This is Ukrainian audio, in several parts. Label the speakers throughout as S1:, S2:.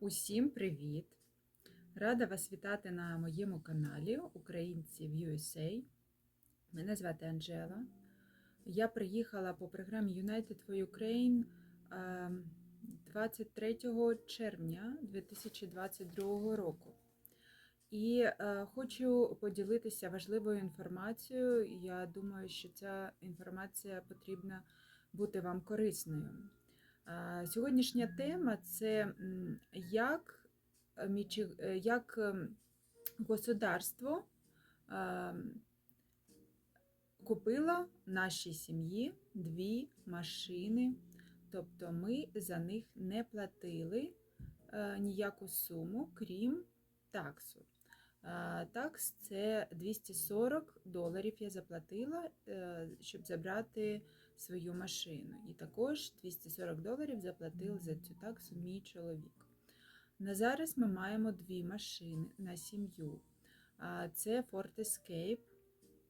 S1: Усім привіт! Рада вас вітати на моєму каналі Українці в USA. Мене звати Анжела. Я приїхала по програмі United for Ukraine е, 23 червня 2022 року. І е, хочу поділитися важливою інформацією. Я думаю, що ця інформація потрібна бути вам корисною. Е, Сьогоднішня тема це як, е, е, як ем, государство купило нашій сім'ї дві машини, тобто ми за них не платили е, ніяку суму, крім таксу. Е, Такс це 240 доларів я заплатила, е, щоб забрати свою машину. І також 240 доларів заплатив за цю таксу мій чоловік. На зараз ми маємо дві машини на сім'ю. Це Ford Escape.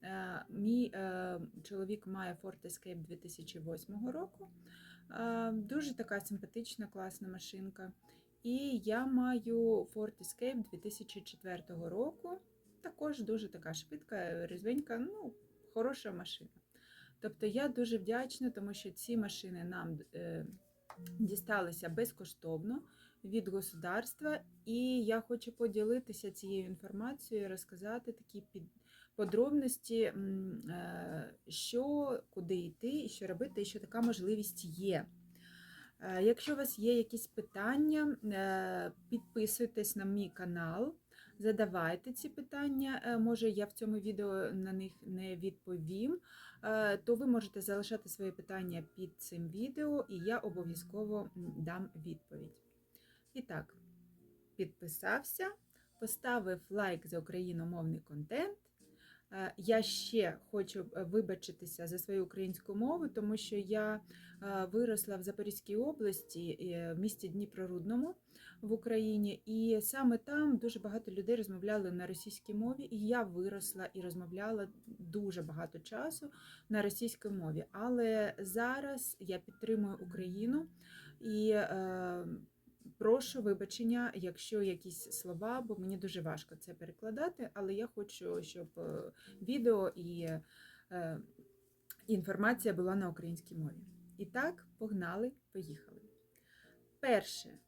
S1: Е, Мій е, чоловік має Ford Escape 2008 року. Е, Дуже така симпатична, класна машинка. І я маю Ford Escape 2004 року. Також дуже така швидка, різвенька, ну, хороша машина. Тобто я дуже вдячна, тому що ці машини нам е, дісталися безкоштовно від государства, і я хочу поділитися цією інформацією, розказати такі подробності, е, що куди йти і що робити, і що така можливість є. Е, Якщо у вас є якісь питання, підписуйтесь на мій канал, задавайте ці питання. Е, Може, я в цьому відео на них не відповім, е, то ви можете залишати свої питання під цим відео, і я обов'язково дам відповідь. І так, підписався, поставив лайк за україномовний контент. Е, Я ще хочу е, вибачитися за свою українську мову, тому що я е, виросла в Запорізькій області, в місті Дніпрорудному в Україні, і саме там дуже багато людей розмовляли на російській мові, і я виросла і розмовляла дуже багато часу на російській мові. Але зараз я підтримую Україну і прошу вибачення, якщо якісь слова, бо мені дуже важко це перекладати, але я хочу, щоб е, відео і е, інформація була на українській мові. І так, погнали, поїхали. Перше,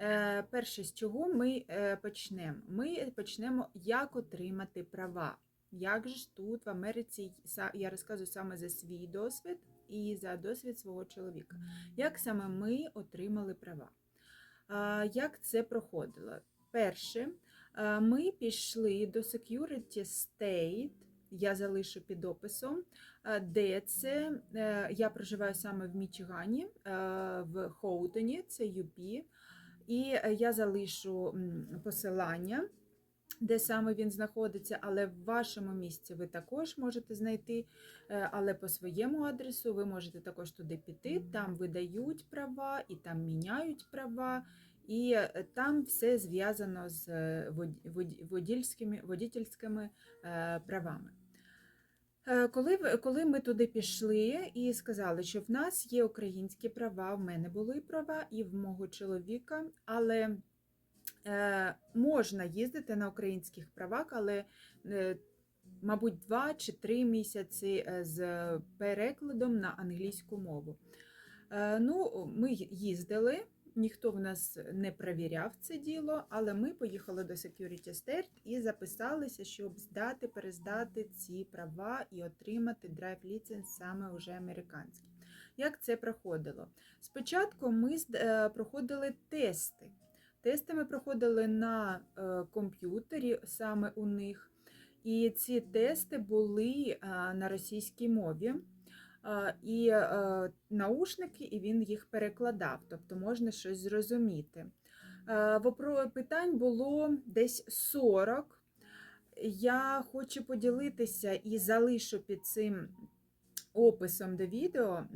S1: е, перше, з чого ми почнемо? Ми почнемо, як отримати права. Як же ж тут в Америці я розказую саме за свій досвід і за досвід свого чоловіка. Як саме ми отримали права? Як це проходило? Перше, ми пішли до Security State, я залишу під описом, де це. Е, Я проживаю саме в Мічигані, е, в Хоутоні, це UP. І я залишу посилання, де саме він знаходиться, але в вашому місці ви також можете знайти, е, але по своєму адресу ви можете також туди піти. Там видають права і там міняють права. І е, там все зв'язано з е, вод- вод- водільськими, водительськими е, правами. Коли, коли ми туди пішли і сказали, що в нас є українські права, в мене були права і в мого чоловіка, але можна їздити на українських правах, але, е, мабуть, два чи три місяці е, з перекладом на англійську мову. Е, Ну, ми їздили, ніхто в нас не перевіряв це діло, але ми поїхали до Security State і записалися, щоб здати, перездати ці права і отримати драйв ліценз саме уже американський. Як це проходило? Спочатку ми е, проходили тести. Тести ми проходили на е, комп'ютері саме у них. І ці тести були е, на російській мові. Е, І наушники, і він їх перекладав, тобто можна щось зрозуміти. Питань було десь 40. Я хочу поділитися і залишу під цим описом до відео,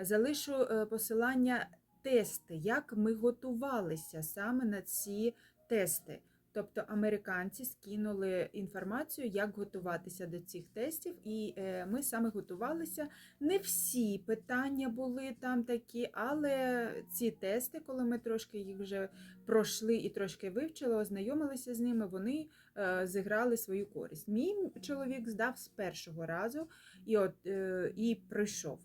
S1: залишу посилання тести, як ми готувалися саме на ці тести. Тобто американці скинули інформацію, як готуватися до цих тестів, і е, ми саме готувалися. Не всі питання були там такі, але ці тести, коли ми трошки їх вже пройшли і трошки вивчили, ознайомилися з ними, вони е, зіграли свою користь. Мій чоловік здав з першого разу і, от, е, і пройшов.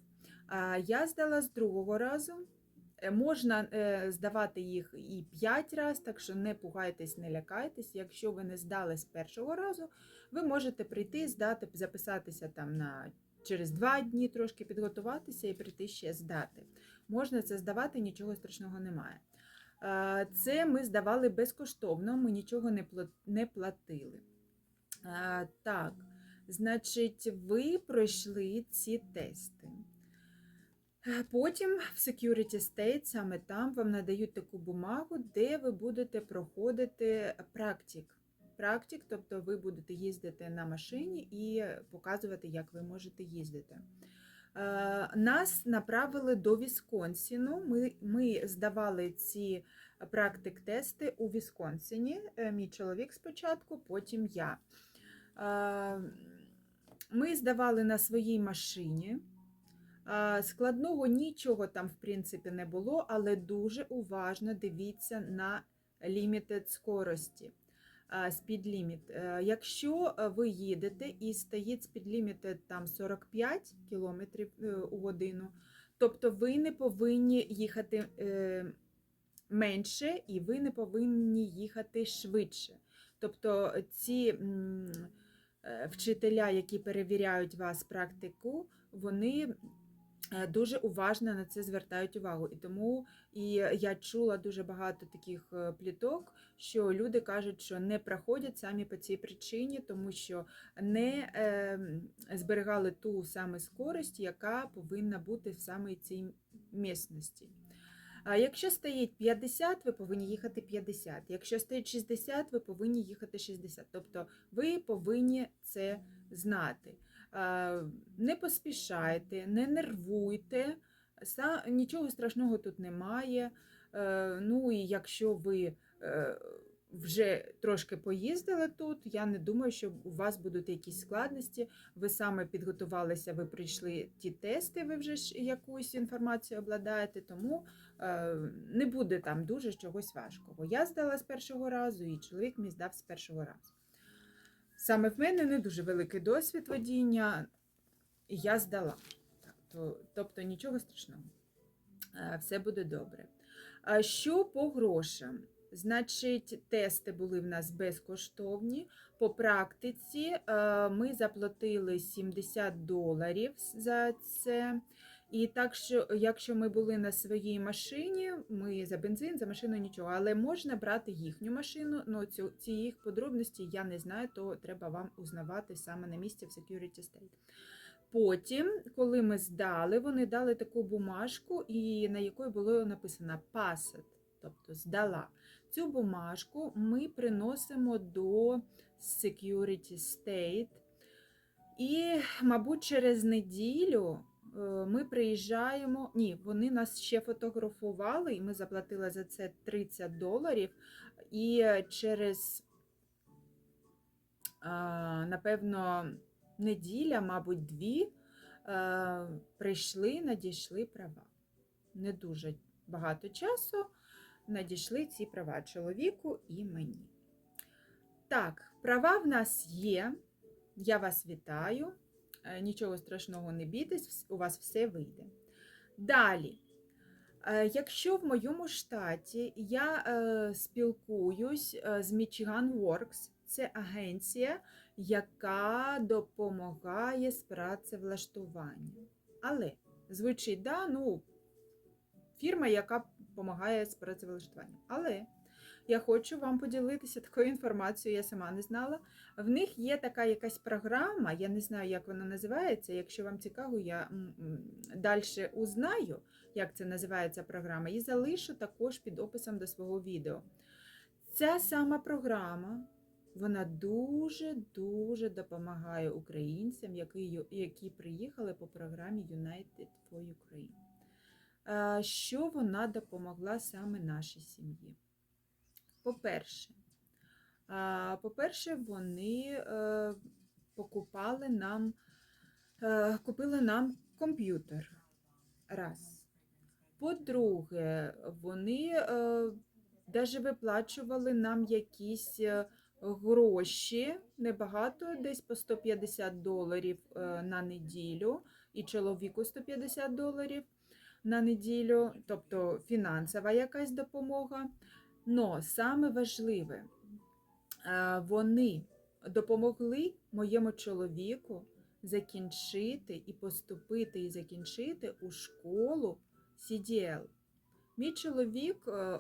S1: А я здала з другого разу. Е, Можна е, здавати їх і 5 разів, так що не пугайтесь, не лякайтесь. Якщо ви не здали з першого разу, ви можете прийти, здати, записатися там на через 2 дні, трошки підготуватися і прийти ще здати. Можна це здавати, нічого страшного немає. Е, Це ми здавали безкоштовно, ми нічого не платили. Так, значить, ви пройшли ці тести. Потім в Security State, саме там вам надають таку бумагу, де ви будете проходити практик. Практик, тобто ви будете їздити на машині і показувати, як ви можете їздити. Е, Нас направили до Вісконсіну. Ми, ми здавали ці практик-тести у Вісконсіні. Е, Мій чоловік спочатку, потім я. Е, Ми здавали на своїй машині. Складного нічого там, в принципі, не було, але дуже уважно дивіться на лімітед скорості. Speed. Е, Якщо е, ви їдете і стоїть speed там 45 км у годину, тобто ви не повинні їхати е, менше і ви не повинні їхати швидше. Тобто ці е, вчителя, які перевіряють вас практику, вони е, дуже уважно на це звертають увагу. І тому і я чула дуже багато таких е, пліток, що люди кажуть, що не проходять самі по цій причині, тому що не е, зберігали ту саме скорость, яка повинна бути в саме цій місності. А якщо стоїть 50, ви повинні їхати 50. Якщо стоїть 60, ви повинні їхати 60. Тобто ви повинні це знати. А, Не поспішайте, не нервуйте, нічого страшного тут немає. Е, Ну і якщо ви е, вже трошки поїздили тут, я не думаю, що у вас будуть якісь складності. Ви саме підготувалися, ви прийшли ті тести, ви вже ж якусь інформацію обладаєте, тому е, не буде там дуже чогось важкого. Я здала з першого разу, і чоловік мій здав з першого разу. Саме в мене не дуже великий досвід водіння, і я здала. Тобто нічого страшного. Е, Все буде добре. Що по грошам? Значить, тести були в нас безкоштовні. По практиці е, ми заплатили 70 доларів за це. І так що, якщо ми були на своїй машині, ми за бензин, за машину нічого, але можна брати їхню машину. Ну цю ці їх подробності я не знаю, то треба вам узнавати саме на місці в Security State. Потім, коли ми здали, вони дали таку бумажку, і на якої було написано «Passed», тобто здала. Цю бумажку ми приносимо до Security State. І, мабуть, через неділю ми приїжджаємо. Ні, вони нас ще фотографували, і ми заплатили за це 30 доларів. І через, напевно, неділя, мабуть, дві, е, прийшли, надійшли права. Не дуже багато часу надійшли ці права чоловіку і мені. Так, права в нас є. Я вас вітаю. Е, Нічого страшного не бійтесь, у вас все вийде. Далі. Е, Якщо в моєму штаті я е, спілкуюсь з Michigan Works, це агенція, яка допомагає з працевлаштуванням. Але звучить, да, ну, фірма, яка допомагає з працевлаштуванням. Але я хочу вам поділитися такою інформацією, я сама не знала. В них є така якась програма, я не знаю, як вона називається. Якщо вам цікаво, я далі узнаю, як це називається програма, і залишу також під описом до свого відео. Ця сама програма, вона дуже-дуже допомагає українцям, які, які приїхали по програмі United for Ukraine. Е, Що вона допомогла саме нашій сім'ї? По-перше, По-перше, вони е, покупали нам, е, купили нам комп'ютер. Раз. По-друге, вони е, навіть виплачували нам якісь е, гроші, небагато, десь по 150 доларів е, на неділю, і чоловіку 150 доларів на неділю, тобто фінансова якась допомога. Но саме важливе, е, вони допомогли моєму чоловіку закінчити і поступити і закінчити у школу CDL. Мій чоловік, е, е,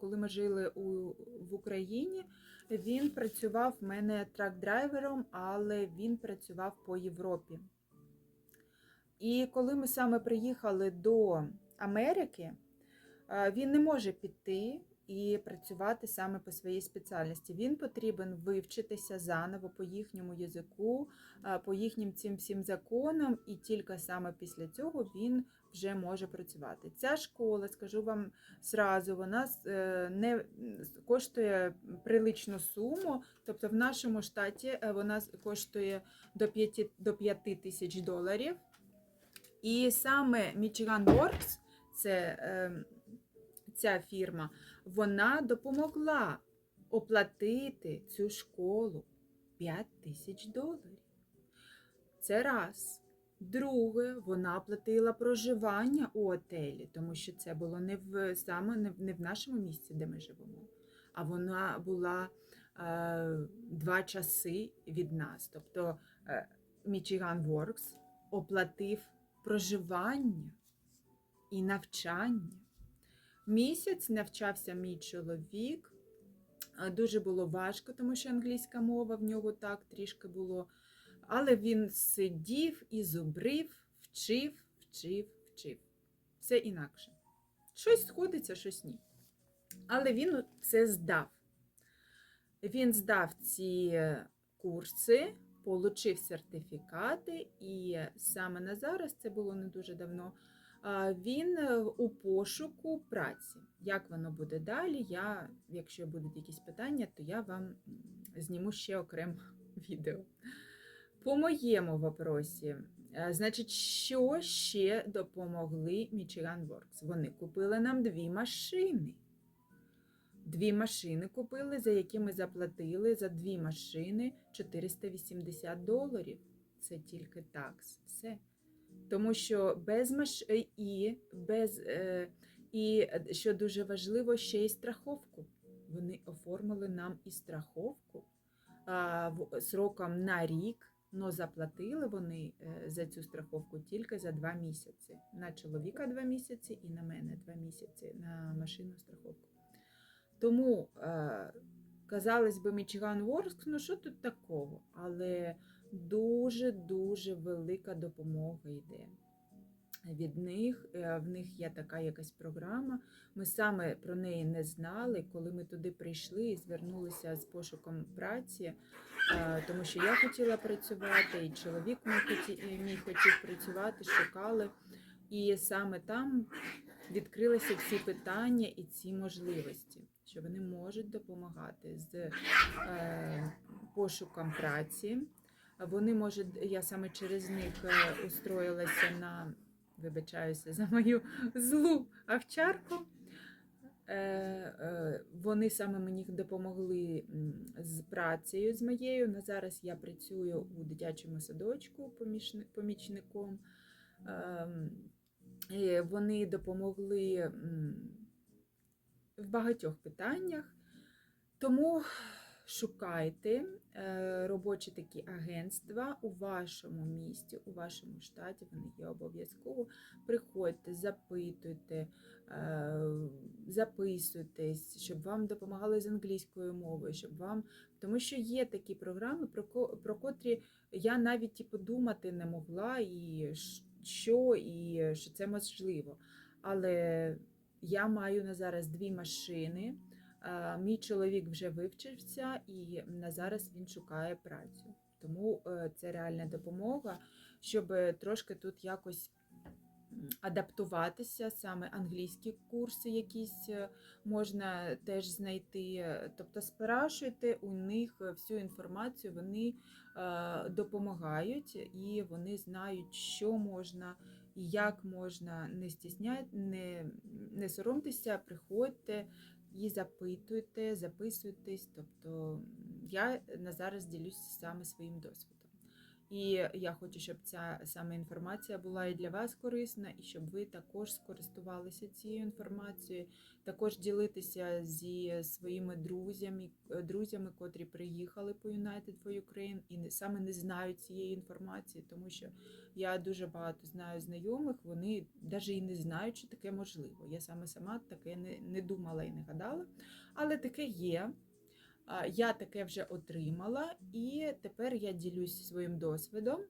S1: коли ми жили у, в Україні, він працював в мене трак-драйвером, але він працював по Європі. І коли ми саме приїхали до Америки, він не може піти і працювати саме по своїй спеціальності. Він потрібен вивчитися заново по їхньому язику, е, по їхнім цим всім законам, і тільки саме після цього він вже може працювати. Ця школа, скажу вам зразу, вона е, не коштує приличну суму, тобто в нашому штаті е, вона коштує до 5, до 5 тисяч доларів. І саме Michigan Works, це е, ця фірма, вона допомогла оплатити цю школу 5 тисяч доларів. Це раз. Друге, вона оплатила проживання у отелі, тому що це було не в саме не не в нашому місці, де ми живемо, а вона була е, два часи від нас. Тобто е, Michigan Works оплатив проживання і навчання. Місяць навчався мій чоловік. Дуже було важко, тому що англійська мова в нього так трішки було. Але він сидів і зубрив, вчив, вчив, вчив. Все інакше. Щось сходиться, щось ні. Але він це здав. Він здав ці курси, отримав сертифікати, і саме на зараз, це було не дуже давно, він е, у пошуку праці. Як воно буде далі? Я, якщо будуть якісь питання, то я вам зніму ще окремо відео. По моєму вопросі, е, значить, що ще допомогли Michigan Works? Вони купили нам дві машини. Дві машини купили, за які ми заплатили за дві машини 480 доларів. Це тільки такс. Все. Тому що без маш... е, і, без, е, і е, що дуже важливо, ще й страховку. Вони оформили нам і страховку а, сроком на рік, але заплатили вони за цю страховку тільки за два місяці. На чоловіка два місяці і на мене два місяці на машину страховку. Тому, казалось би, Michigan Works, ну що тут такого? Але дуже-дуже велика допомога йде. Від них Е, в них є така якась програма. Ми саме про неї не знали, коли ми туди прийшли і звернулися з пошуком праці, е, тому що я хотіла працювати, і чоловік мій хотів, працювати, шукали. І саме там відкрилися ці питання і ці можливості, що вони можуть допомагати з е, пошуком праці. Вони можуть, я саме через них е, устроїлася на, вибачаюся за мою злу овчарку. Е, е, Вони саме мені допомогли з працею з моєю. На зараз я працюю у дитячому садочку помічником. Ем, Вони допомогли в багатьох питаннях. Тому шукайте робочі такі агентства у вашому місті, у вашому штаті. Вони є обов'язково. Приходьте, запитуйте, е, записуйтесь, щоб вам допомагали з англійською мовою, щоб вам. Тому що є такі програми, про, ко- про котрі я навіть і подумати не могла, і що, і що це можливо. Але я маю на зараз дві машини. А, Мій чоловік вже вивчився і на зараз він шукає працю. Тому е, це реальна допомога, щоб трошки тут якось адаптуватися, саме англійські курси якісь е, можна теж знайти. Тобто спрашуйте у них всю інформацію, вони е, допомагають і вони знають, що можна і як можна не стісняти, не, не соромтеся, приходьте і запитуйте, записуйтесь. Тобто я на зараз ділюся саме своїм досвідом. І я хочу, щоб ця саме інформація була і для вас корисна, і щоб ви також скористувалися цією інформацією, також ділитися зі своїми друзями, друзями, котрі приїхали по United for Ukraine і саме не знають цієї інформації, тому що я дуже багато знаю знайомих, вони навіть і не знають, що таке можливо. Я саме сама таке не, не думала і не гадала, але таке є. Я таке вже отримала, і тепер я ділюсь своїм досвідом.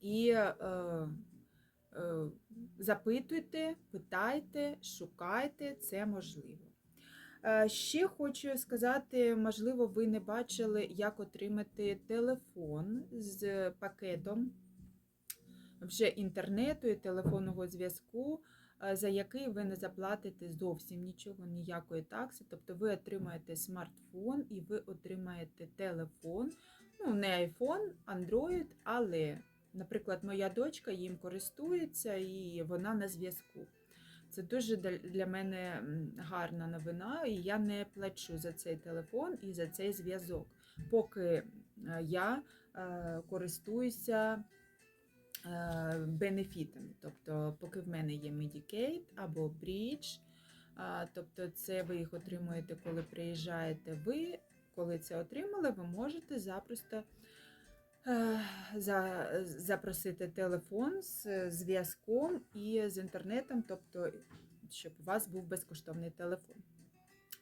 S1: І е, е, запитуйте, питайте, шукайте, це можливо. Е, Ще хочу сказати, можливо, ви не бачили, як отримати телефон з пакетом вже інтернету і телефонного зв'язку за який ви не заплатите зовсім нічого, ніякої такси. Тобто ви отримаєте смартфон і ви отримаєте телефон, ну, не iPhone, Android, але, наприклад, моя дочка їм користується і вона на зв'язку. Це дуже для мене гарна новина, і я не плачу за цей телефон і за цей зв'язок, поки е, я е, користуюся е, бенефітами. Тобто, поки в мене є Medicaid або Bridge, тобто це ви їх отримуєте, коли приїжджаєте ви. Коли це отримали, ви можете запросто е, за, запросити телефон з зв'язком і з інтернетом, тобто, щоб у вас був безкоштовний телефон.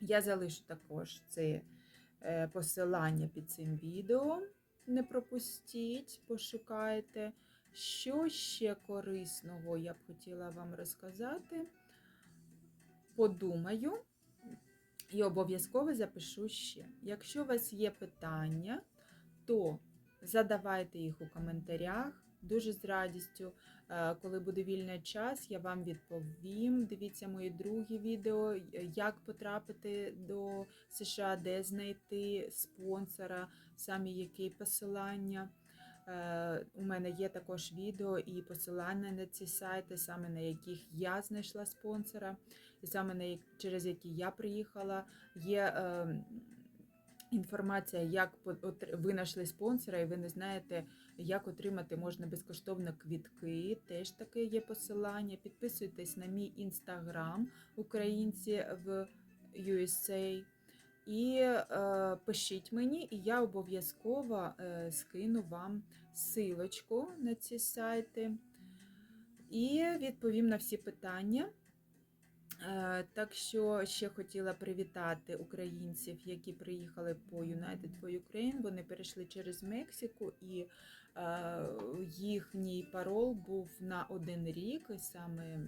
S1: Я залишу також це е, посилання під цим відео. Не пропустіть, пошукайте. Що ще корисного я б хотіла вам розказати? Подумаю і обов'язково запишу ще. Якщо у вас є питання, то задавайте їх у коментарях. Дуже з радістю, е, коли буде вільний час, я вам відповім. Дивіться мої другі відео, як потрапити до США, де знайти спонсора, самі які посилання. Е, у мене є також відео і посилання на ці сайти, саме на яких я знайшла спонсора, і саме на через які я приїхала. Є е, інформація, як ви знайшли спонсора, і ви не знаєте, як отримати можна безкоштовно квітки. Теж таке є посилання. Підписуйтесь на мій інстаграм українці в USA. І е, пишіть мені, і я обов'язково е, скину вам силочку на ці сайти і відповім на всі питання. Е, так що ще хотіла привітати українців, які приїхали по United for Ukraine. Вони перейшли через Мексику, і їхній парол був на один рік, і саме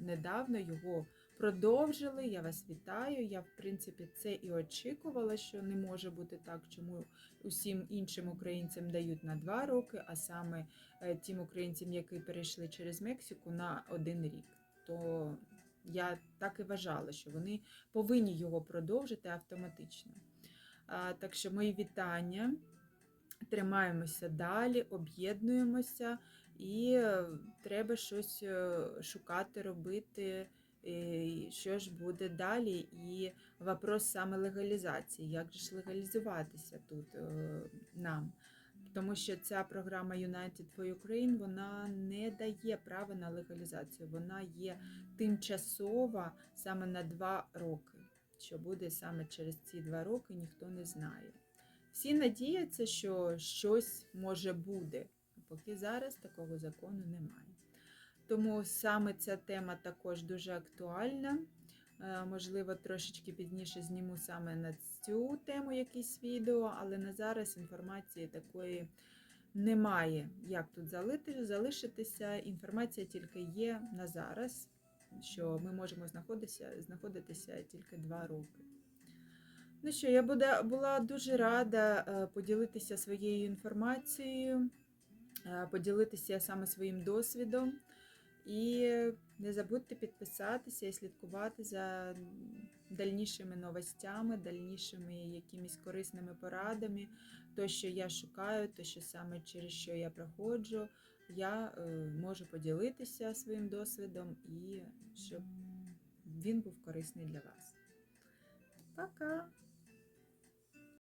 S1: недавно його продовжили. Я вас вітаю. Я, в принципі, це і очікувала, що не може бути так, чому усім іншим українцям дають на два роки, а саме е, тим українцям, які перейшли через Мексику, на один рік. То я так і вважала, що вони повинні його продовжити автоматично. Так що, мої вітання. Тримаємося далі, об'єднуємося, і е, треба щось е, шукати, робити. Що ж буде далі? І вопрос саме легалізації. Як же ж легалізуватися тут е, нам? Тому що ця програма United for Ukraine вона не дає права на легалізацію, вона є тимчасова саме на два роки. Що буде саме через ці два роки, ніхто не знає. Всі надіються, що щось може буде, поки зараз такого закону немає. Тому саме ця тема також дуже актуальна. Е, можливо, трошечки пізніше зніму саме на цю тему якісь відео, але на зараз інформації такої немає. Як тут залишитися? Інформація тільки є на зараз, що ми можемо знаходитися знаходитися тільки два роки. Ну що, я була дуже рада е, поділитися своєю інформацією, е, поділитися саме своїм досвідом. І не забудьте підписатися і слідкувати за дальнішими новостями, дальнішими якимись корисними порадами. То, що я шукаю, то, що саме через що я проходжу, я е, можу поділитися своїм досвідом і щоб він був корисний для вас. Пока!